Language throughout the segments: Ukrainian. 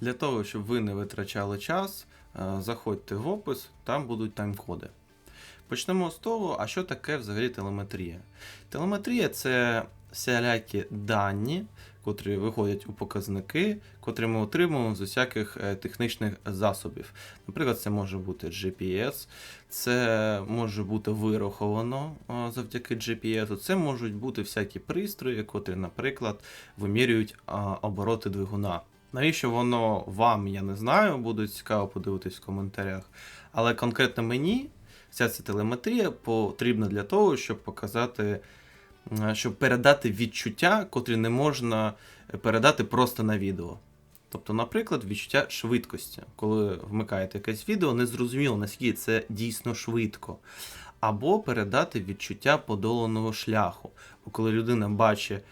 Для того, щоб ви не витрачали час, е, заходьте в опис, там будуть тайм-коди. Почнемо з того, а що таке взагалі телеметрія? Телеметрія це всілякі дані, котрі виходять у показники, котрі ми отримуємо з усяких е, технічних засобів. Наприклад, це може бути GPS, це може бути вираховано е, завдяки GPS, це можуть бути всякі пристрої, котрі, наприклад, вимірюють обороти двигуна. Навіщо воно вам, я не знаю, буде цікаво подивитись в коментарях. Але конкретно мені вся ця телеметрія потрібна для того, щоб показати, щоб передати відчуття, котрі не можна передати просто на відео. Тобто, наприклад, відчуття швидкості, коли вмикаєте якесь відео, не зрозуміло, наскільки це дійсно швидко. Або передати відчуття подоланого шляху. Бо коли людина бачить,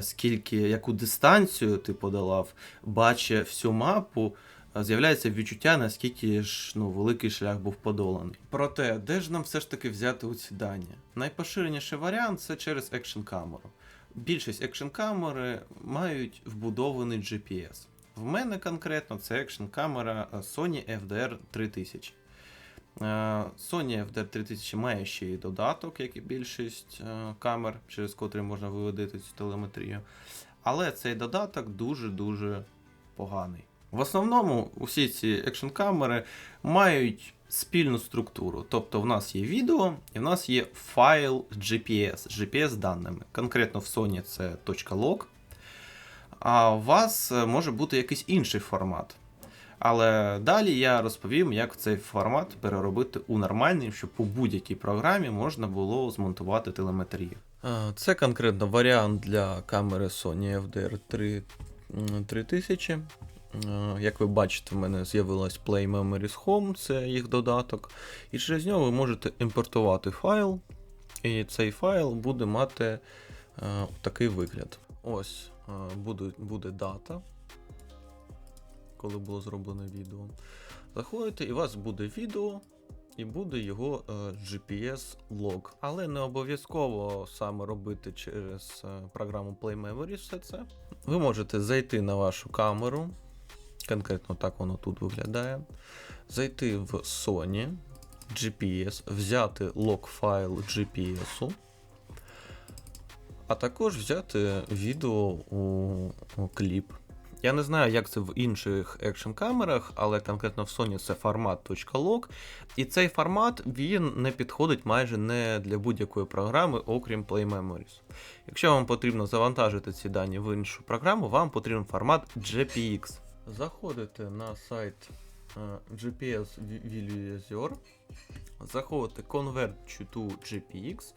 скільки, яку дистанцію ти подолав, бачить всю мапу, е, з'являється відчуття, наскільки ж ну, великий шлях був подоланий. Проте, де ж нам все ж таки взяти у ці дані? Найпоширеніший варіант це через екшн камеру. Більшість екшн камери мають вбудований GPS. В мене конкретно це екшн камера Sony FDR 3000. Е, Sony FDR 3000 має ще й додаток, як і більшість е, камер, через котрий можна виводити цю телеметрію. Але цей додаток дуже-дуже поганий. В основному усі ці екшн камери мають спільну структуру. Тобто в нас є відео і в нас є файл GPS з GPS даними. Конкретно в Sony це .log, а у вас е, може бути якийсь інший формат. Але далі я розповім, як цей формат переробити у нормальний, щоб по будь-якій програмі можна було змонтувати телеметрію. Це конкретно варіант для камери Sony FDR 3, 3000. Е, Як ви бачите, в мене з'явилась Play Memories Home, це їх додаток. І через нього ви можете імпортувати файл. І цей файл буде мати е, такий вигляд. Ось е, буде, буде дата, коли було зроблено відео. Заходите, і у вас буде відео, і буде його е, GPS-лог. Але не обов'язково саме робити через е, програму Play Memories все це. Ви можете зайти на вашу камеру. Конкретно так воно тут виглядає. Зайти в Sony GPS, взяти лог файл GPS, а також взяти відео у кліп. Я не знаю, як це в інших екшн камерах, але конкретно в Sony це формат .log. І цей формат він не підходить майже не для будь-якої програми, окрім Play Memories. Якщо вам потрібно завантажити ці дані в іншу програму, вам потрібен формат JPX. Заходите на сайт е, GPS Visualizer, заходите Convert to JPX,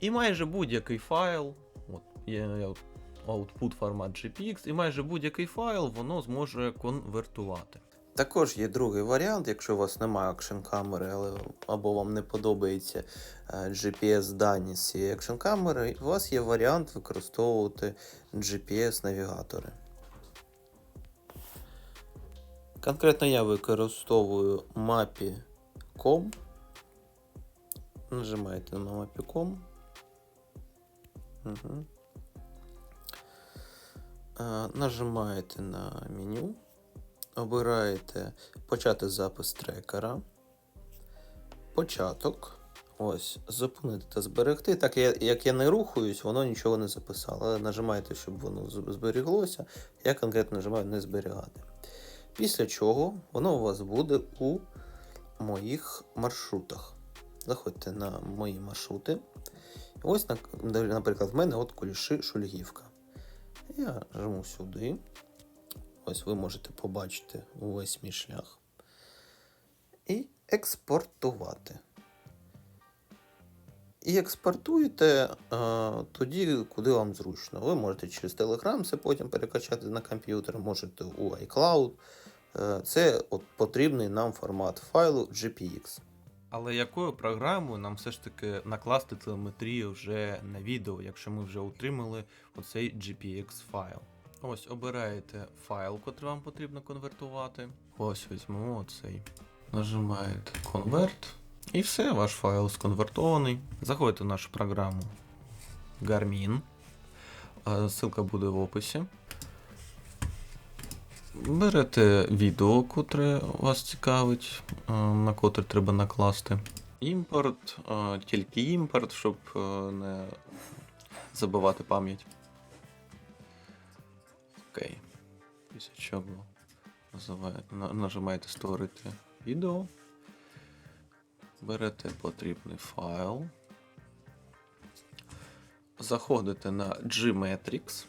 і майже будь-який файл, от, я от output формат GPX, і майже будь-який файл воно зможе конвертувати. Також є другий варіант, якщо у вас немає екшн камери, але або вам не подобається е, GPS дані з цієї екшн камери, у вас є варіант використовувати GPS-навігатори. Конкретно я використовую mapі.com. Нажимаєте на mapі.com. Угу. Е, Нажимаєте на меню, обираєте почати запис трекера, початок. Ось, зупинити та зберегти. Так як я не рухаюсь, воно нічого не записало. Але нажимаєте, щоб воно зберіглося. Я конкретно нажимаю не зберігати. Після чого воно у вас буде у моїх маршрутах. Заходьте на мої маршрути. Ось, наприклад, в мене от Куліши Шульгівка. Я жму сюди. Ось ви можете побачити увесь мій шлях. І експортувати. І експортуєте е, тоді, куди вам зручно. Ви можете через Telegram це потім перекачати на комп'ютер, можете у iCloud. Е, це от потрібний нам формат файлу GPX. Але якою програмою нам все ж таки накласти телеметрію вже на відео, якщо ми вже отримали оцей GPX файл? Ось обираєте файл, котрий вам потрібно конвертувати. Ось візьмемо цей. Нажимаєте Convert. І все, ваш файл сконвертований. Заходите в нашу програму Garmin. Е, Ссылка буде в описі. Берете відео, котре вас цікавить, е, на котре треба накласти. Імпорт, е, тільки імпорт, щоб е, не забивати пам'ять. Окей. Після чого нажимаєте створити відео. Берете потрібний файл. Заходите на Gmetrix,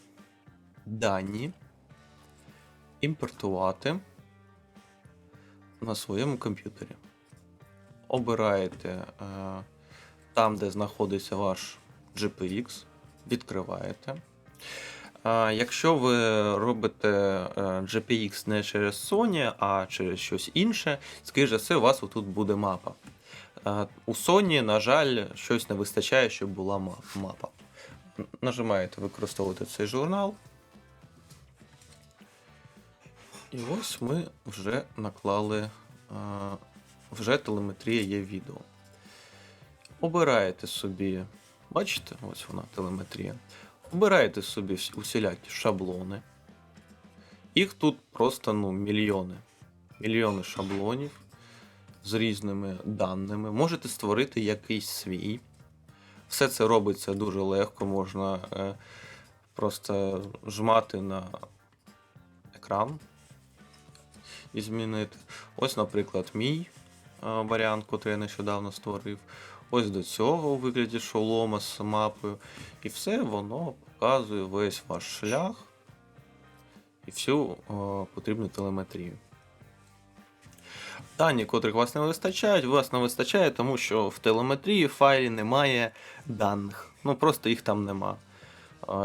дані, імпортувати на своєму комп'ютері. Обираєте е, там, де знаходиться ваш GPX, відкриваєте. А, якщо ви робите е, GPX не через Sony, а через щось інше, за все, у вас отут буде мапа. Е, у Sony, на жаль, щось не вистачає, щоб була мапа. Нажимаєте використовувати цей журнал. І ось ми вже наклали, е, вже телеметрія є відео. Обираєте собі, бачите, ось вона телеметрія. Обираєте собі усілякі шаблони. Їх тут просто ну, мільйони. Мільйони шаблонів з різними даними. Можете створити якийсь свій. Все це робиться дуже легко, можна е, просто жмати на екран і змінити. Ось, наприклад, мій е, варіант, який я нещодавно створив. Ось до цього у вигляді шолома з мапою. І все воно показує весь ваш шлях і всю е, потрібну телеметрію. Дані, котрих вас не вистачають, вас не вистачає, тому що в телеметрії в файлі немає даних. Ну просто їх там нема.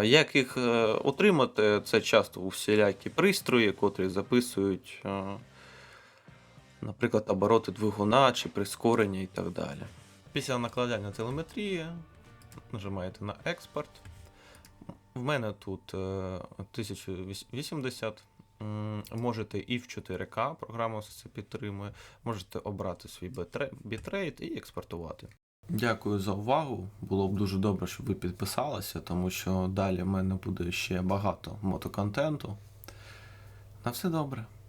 Як їх е, отримати, це часто у всілякі пристрої, котрі записують, е, наприклад, обороти двигуна чи прискорення і так далі. Після накладання телеметрії нажимаєте на експорт. В мене тут е, 1080. Можете і в 4К, програма це підтримує. Можете обрати свій бітрейт і експортувати. Дякую за увагу. Було б дуже добре, щоб ви підписалися, тому що далі в мене буде ще багато мотоконтенту. На все добре.